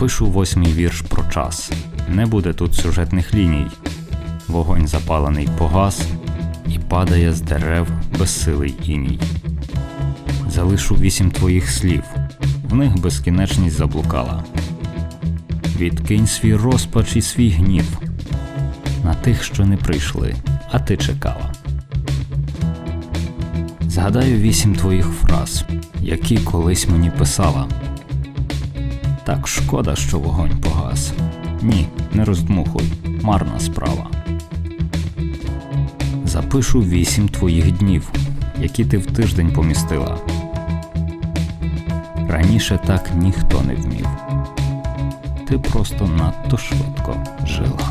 Напишу восьмий вірш про час. Не буде тут сюжетних ліній. Вогонь запалений погас і падає з дерев безсилий іній. Залишу вісім твоїх слів, в них безкінечність заблукала. Відкинь свій розпач і свій гнів на тих, що не прийшли, а ти чекала. Згадаю вісім твоїх фраз, які колись мені писала. Так шкода, що вогонь погас. Ні, не роздмухуй, марна справа. Запишу вісім твоїх днів, які ти в тиждень помістила. Раніше так ніхто не вмів. Ти просто надто швидко жила.